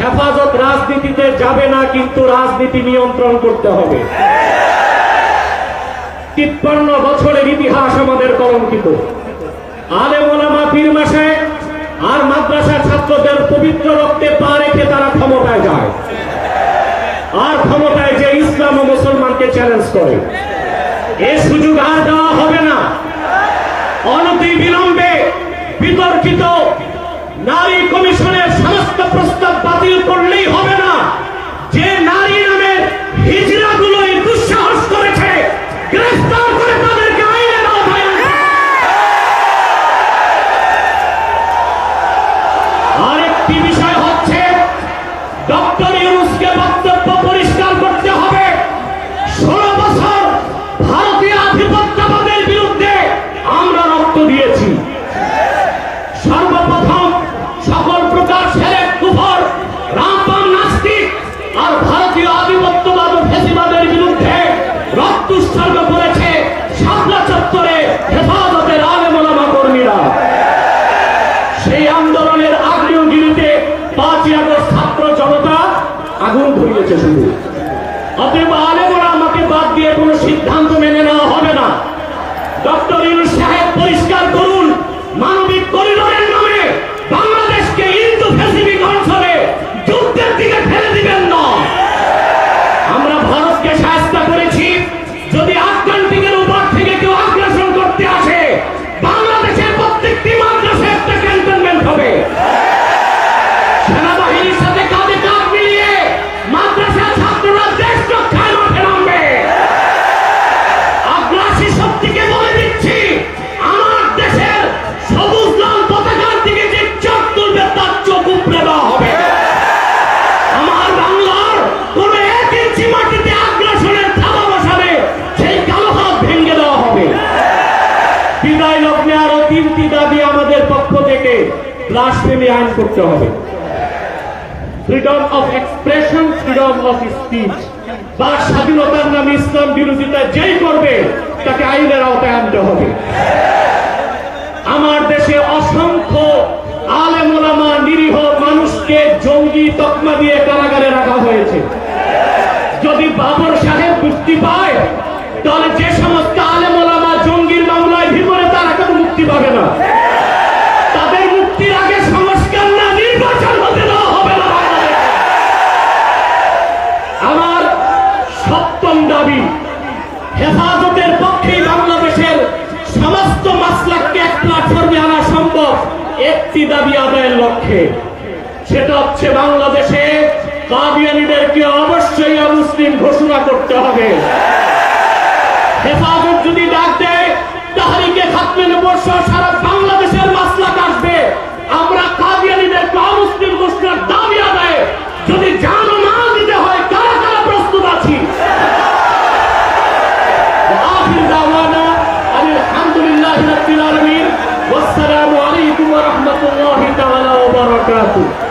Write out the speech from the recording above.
হেফাজত রাজনীতিতে যাবে না, কিন্তু রাজনীতি নিয়ন্ত্রণ করতে হবে। তিপ্পান্ন বছরের ইতিহাস আমাদের কলঙ্কিত। আলে মোলামা পীর মাসে আর মাদ্রাসা ছাত্রদের পবিত্র রক্তে পা রেখে তারা ক্ষমতায় যায়। আর ক্ষমতায় যে ইসলাম ও মুসলমানকে চ্যালেঞ্জ করে। এ সুযোগ আর দেওয়া হবে না। অনতি বিলম্বে বিতর্কিত নারী উৎসর্গ করেছে শাপলা চত্বরে হেফাজতের আলেমোলামা কর্মীরা। সেই আন্দোলনের আগ্নেয়গিরিতে পাঁচই আগস্ট ছাত্র জনতা আগুন ধরিয়েছে শুধু। অতএব আলেমরা আমাকে বাদ দিয়ে কোনো সিদ্ধান্ত বিদায় লগ্নে আরও তিনটি দাবি আমাদের পক্ষ থেকে ব্লাসফেমি আইন করতে হবে। Freedom of expression freedom of speech বা স্বাধীনতার নামে ইসলাম বিরোধিতা যেই করবে, তাকে আইনের আওতায় আনতে হবে। আমার দেশে অসংখ্য আলেমোলামা নিরীহ মানুষকে জঙ্গি তকমা দিয়ে কারাগারে রাখা হয়েছে। যদি বাবর সাহেব মুক্তি পায়, তাহলে যে সমস্ত একটি দাবি আদায়ের লক্ষ্যে। সেটা হচ্ছে বাংলাদেশে কাবিয়ানিদেরকে অবশ্যই মুসলিম ঘোষণা করতে হবে। হেফাজত যদি ডাক দেয়, তাহারিকে খাতমে বর্ষ সারা বাংলাদেশের মাসলা কাটবে আমরা কাদিয়ানিদেরকে অমুসলিম ঘোষণার দাবি আদায় যদি জানো না দিতে হয়, কারা কারা প্রস্তুত আছি? আলহামদুলিল্লাহ রাব্বিল আলামিন। ওয়াসসালামু রহমতুল্লাহ তাআলা ওয়া বারাকাতুহু।